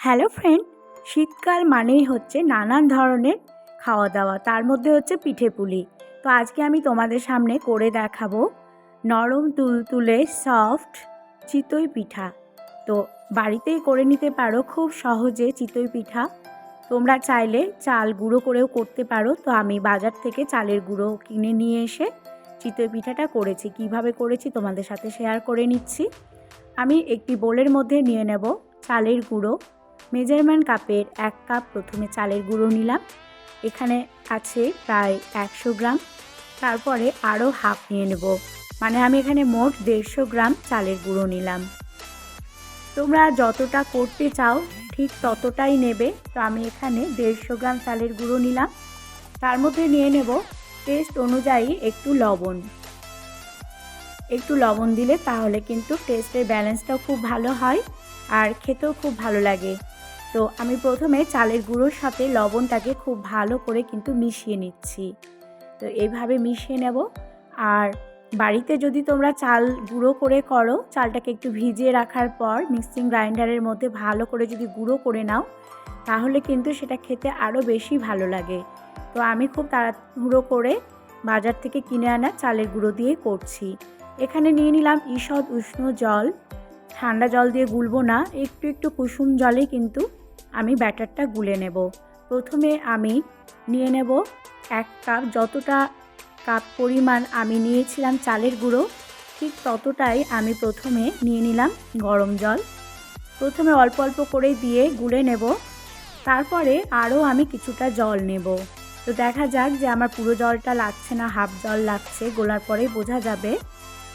Hello friend, শীতকাল মানেই হচ্ছে নানান ধরনের খাওয়া দাওয়া তার মধ্যে হচ্ছে পিঠে পুলি। তো আজকে আমি তোমাদের সামনে করে দেখাবো নরম তুলতুলে সফট চিতই পিঠা। তো বাড়িতেই করে নিতে পারো, খুব সহজে চিতই পিঠা। তোমরা চাইলে চাল গুঁড়ো করেও করতে পারো। তো আমি বাজার থেকে চালের গুঁড়ো কিনে নিয়ে এসে চিতই পিঠাটা করেছি। কীভাবে করেছি তোমাদের সাথে শেয়ার করে নিচ্ছি। আমি একটি বোলের মধ্যে নিয়ে নেব চালের গুঁড়ো। মেজারমেন্ট কাপের এক কাপ প্রথমে চালের গুঁড়ো নিলাম। এখানে আছে প্রায় একশো গ্রাম। তারপরে আরও হাফ নিয়ে নেব। মানে আমি এখানে মোট দেড়শো গ্রাম চালের গুঁড়ো নিলাম। তোমরা যতটা করতে চাও, ঠিক ততটাই নেবে। তো আমি এখানে দেড়শো গ্রাম চালের গুঁড়ো নিলাম। তার মধ্যে নিয়ে নেব টেস্ট অনুযায়ী একটু লবণ। একটু লবণ দিলে তাহলে কিন্তু টেস্টের ব্যালেন্সটাও খুব ভালো হয় আর খেতেও খুব ভালো লাগে। তো আমি প্রথমে চালের গুঁড়োর সাথে লবণটাকে খুব ভালো করে কিন্তু মিশিয়ে নিচ্ছি। তো এইভাবে মিশিয়ে নেব। আর বাড়িতে যদি তোমরা চাল গুঁড়ো করে করো, চালটাকে একটু ভিজিয়ে রাখার পর মিক্সিং গ্রাইন্ডারের মধ্যে ভালো করে যদি গুঁড়ো করে নাও, তাহলে কিন্তু সেটা খেতে আরও বেশি ভালো লাগে। তো আমি খুব তাড়াহুড়ো করে বাজার থেকে কিনে আনা চালের গুঁড়ো দিয়ে করছি। এখানে নিয়ে নিলাম ঈষৎ উষ্ণ জল। ঠান্ডা জল দিয়ে গুলবো না, একটু একটু কুসুম জলে কিন্তু আমি ব্যাটারটা গুলে নেব। প্রথমে আমি নিয়ে নেব এক কাপ যতটা কাপ পরিমাণ আমি নিয়েছিলাম চালের গুঁড়ো, ঠিক ততটাই আমি প্রথমে নিয়ে নিলাম গরম জল। প্রথমে অল্প অল্প করে দিয়ে গুলে নেব, তারপরে আরও আমি কিছুটা জল নেব। তো দেখা যাক যে আমার পুরো জলটা লাগছে না, হাফ জল লাগছে, গোলার পরেই বোঝা যাবে।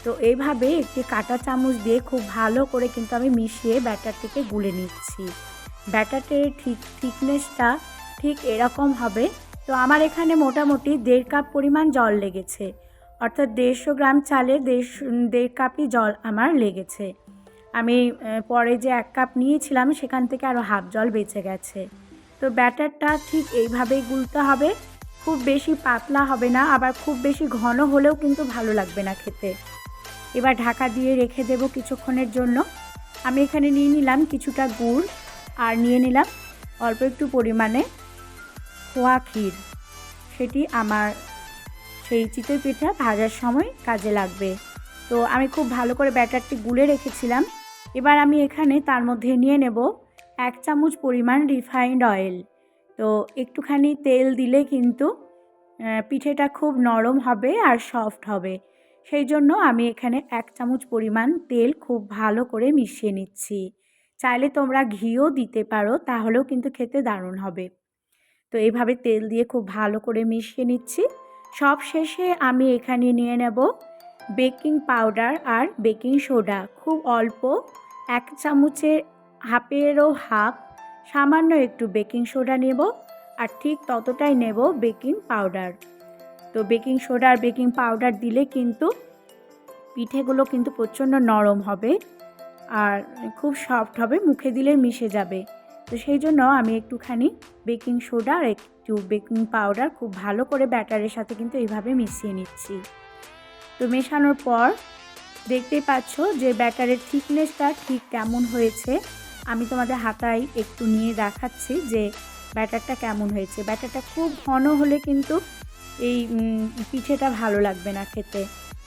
তো এইভাবে একটি কাটা চামচ দিয়ে খুব ভালো করে কিন্তু আমি মিশিয়ে ব্যাটারটিকে গুলে নিচ্ছি। ব্যাটারটির ঠিক থিকনেসটা ঠিক এরকম হবে। তো আমার এখানে মোটামুটি দেড় কাপ পরিমাণ জল লেগেছে। অর্থাৎ দেড়শো গ্রাম চালে দেড়শো, দেড় কাপই জল আমার লেগেছে। আমি পরে যে এক কাপ নিয়েছিলাম, সেখান থেকে আরও হাফ জল বেঁচে গেছে। তো ব্যাটারটা ঠিক এইভাবেই গুলতে হবে। খুব বেশি পাতলা হবে না, আবার খুব বেশি ঘন হলেও কিন্তু ভালো লাগবে না খেতে। এবার ঢাকা দিয়ে রেখে দেব কিছুক্ষণের জন্য। আমি এখানে নিয়ে নিলাম কিছুটা গুড়। আর নিয়ে নিলাম অল্প একটু পরিমাণে খোয়া ক্ষীর। সেটি আমার সেই চিতই পিঠা ভাজার সময় কাজে লাগবে। তো আমি খুব ভালো করে ব্যাটারটি গুলে রেখেছিলাম। এবার আমি এখানে তার মধ্যে নিয়ে নেব এক চামচ পরিমাণ রিফাইন্ড অয়েল। তো একটুখানি তেল দিলে কিন্তু পিঠেটা খুব নরম হবে আর সফট হবে। সেই জন্য আমি এখানে এক চামচ পরিমাণ তেল খুব ভালো করে মিশিয়ে নিচ্ছি। চাইলে তোমরা ঘিও দিতে পারো, তাহলেও কিন্তু খেতে দারুণ হবে। তো এইভাবে তেল দিয়ে খুব ভালো করে মিশিয়ে নিচ্ছি। সব শেষে আমি এখানে নিয়ে নেব বেকিং পাউডার আর বেকিং সোডা। খুব অল্প, এক চামচের হাফেরও হাফ, সামান্য একটু বেকিং সোডা নেব আর ঠিক ততটাই নেব বেকিং পাউডার। তো বেকিং সোডা আর বেকিং পাউডার দিলে কিন্তু পিঠেগুলো কিন্তু প্রচণ্ড নরম হবে। আর খুব সফট হবে মুখে দিলে মিশে যাবে। তো সেই জন্য আমি একটুখানি বেকিং সোডা আর একটু বেকিং পাউডার খুব ভালো করে ব্যাটারের সাথে কিন্তু এইভাবে মিশিয়ে নিচ্ছি। তো মেশানোর পর দেখতেই পাচ্ছ যে ব্যাটারের থিকনেসটা ঠিক কেমন হয়েছে। আমি তোমাদের হাতায় একটু নিয়ে দেখাচ্ছি যে ব্যাটারটা কেমন হয়েছে। ব্যাটারটা খুব ঘন হলে কিন্তু এই পিঠেটা ভালো লাগবে না খেতে।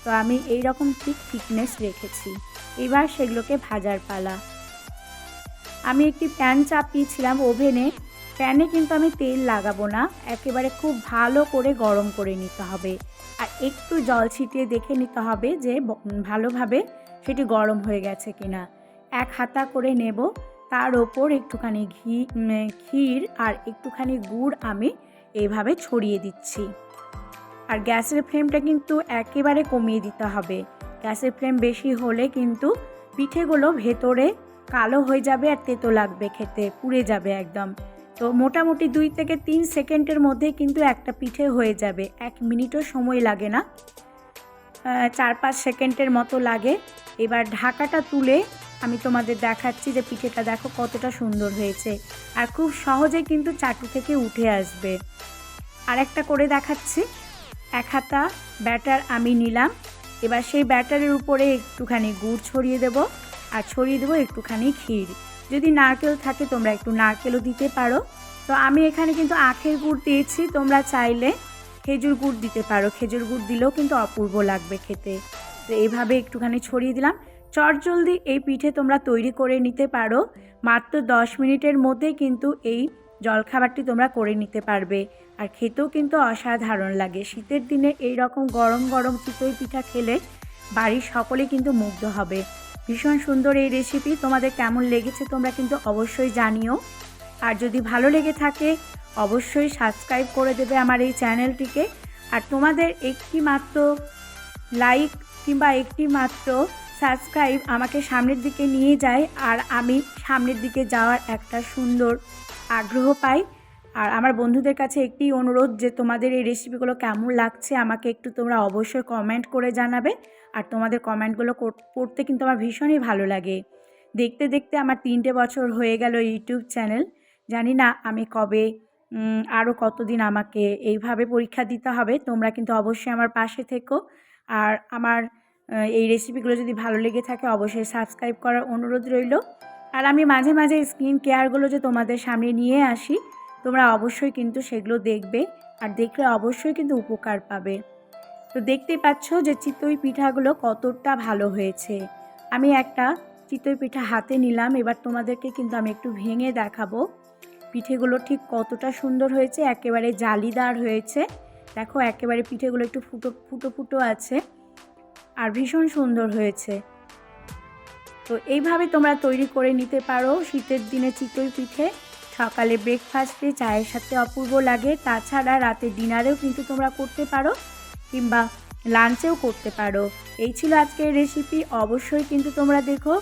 তো আমি এই রকম ঠিক থিকনেস রেখেছি। এবার সেগুলোকে ভাজার পালা। আমি একটি প্যান চাপিয়েছিলাম ওভেনে। প্যানে কিন্তু আমি তেল লাগাবো না। একেবারে খুব ভালো করে গরম করে নিতে হবে। আর একটু জল ছিটিয়ে দেখে নিতে হবে যে ভালোভাবে সেটি গরম হয়ে গেছে কিনা। এক হাতা করে নেব। তার ওপর একটুখানি ঘি ক্ষীর আর একটুখানি গুড় আমি এইভাবে ছড়িয়ে দিচ্ছি। আর গ্যাসের ফ্লেমটা কিন্তু একেবারে কমিয়ে দিতে হবে। গ্যাসের ফ্লেম বেশি হলে কিন্তু পিঠেগুলো ভেতরে কালো হয়ে যাবে আর তেতো লাগবে খেতে, পুড়ে যাবে একদম। তো মোটামুটি দুই থেকে তিন সেকেন্ডের মধ্যে কিন্তু একটা পিঠে হয়ে যাবে। এক মিনিটও সময় লাগে না। চার পাঁচ সেকেন্ডের মতো লাগে। এবার ঢাকাটা তুলে আমি তোমাদের দেখাচ্ছি যে পিঠেটা দেখো কতটা সুন্দর হয়েছে। আর খুব সহজে কিন্তু চাটু থেকে উঠে আসবে। আর একটা করে দেখাচ্ছি। এক হাতা ব্যাটার আমি নিলাম। এবার সেই ব্যাটারের উপরে একটুখানি গুড় ছড়িয়ে দেব আর ছড়িয়ে দেবো একটুখানি ক্ষীর। যদি নারকেল থাকে তোমরা একটু নারকেলও দিতে পারো। তো আমি এখানে কিন্তু আখের গুড় দিয়েছি, তোমরা চাইলে খেজুর গুড় দিতে পারো। খেজুর গুড় দিলেও কিন্তু অপূর্ব লাগবে খেতে। তো এইভাবে একটুখানি ছড়িয়ে দিলাম। চটজলদি এই পিঠে তোমরা তৈরি করে নিতে পারো। মাত্র দশ মিনিটের মধ্যেই কিন্তু এই জলখাবারটি তোমরা করে নিতে পারবে। আর খেতেও কিন্তু অসাধারণ লাগে। শীতের দিনে এই রকম গরম গরম চিতই পিঠা খেলে বাড়ির সকলে কিন্তু মুগ্ধ হবে। ভীষণ সুন্দর এই রেসিপি তোমাদের কেমন লেগেছে তোমরা কিন্তু অবশ্যই জানিও। আর যদি ভালো লেগে থাকে, অবশ্যই সাবস্ক্রাইব করে দেবে আমার এই চ্যানেলটিকে আর তোমাদের একটি মাত্র লাইক কিংবা একটি মাত্র সাবস্ক্রাইব আমাকে সামনের দিকে নিয়ে যায়। আর আমি সামনের দিকে যাওয়ার একটা সুন্দর আগ্রহ পাই। আর আমার বন্ধুদের কাছে একটি অনুরোধ যে তোমাদের এই রেসিপিগুলো কেমন লাগছে আমাকে একটু তোমরা অবশ্যই কমেন্ট করে জানাবে। আর তোমাদের কমেন্টগুলো পড়তে কিন্তু আমার ভীষণই ভালো লাগে। দেখতে দেখতে আমার তিনটে বছর হয়ে গেল ইউটিউব চ্যানেল জানি না আমি কবে আরও কতদিন আমাকে এইভাবে পরীক্ষা দিতে হবে। তোমরা কিন্তু অবশ্যই আমার পাশে থেকো। আর আমার এই রেসিপিগুলো যদি ভালো লেগে থাকে অবশ্যই সাবস্ক্রাইব করার অনুরোধ রইল। আর আমি মাঝে মাঝে স্কিন কেয়ারগুলো যে তোমাদের সামনে নিয়ে আসি, তোমরা অবশ্যই কিন্তু সেগুলো দেখবে আর দেখলে অবশ্যই কিন্তু উপকার পাবে। তো দেখতে পাচ্ছ যে চিতই পিঠাগুলো কতটা ভালো হয়েছে। আমি একটা চিতই পিঠা হাতে নিলাম, এবার তোমাদেরকে কিন্তু আমি একটু ভেঙে দেখাবো। পিঠেগুলো ঠিক কতটা সুন্দর হয়েছে, একেবারে জালিদার হয়েছে। দেখো, একেবারে পিঠেগুলো একটু ফুটো ফুটো ফুটো আছে আর ভীষণ সুন্দর হয়েছে। তো এইভাবে তোমরা তৈরি করে নিতে পারো। শীতের দিনে চিতই পিঠে, সকালে ব্রেকফাস্টে চায়ের সাথে অপূর্ব লাগে। তাছাড়া রাতে ডিনারেও কিন্তু তোমরা করতে পারো কিংবা লাঞ্চেও করতে পারো। এই ছিল আজকের রেসিপি অবশ্যই কিন্তু তোমরা দেখো।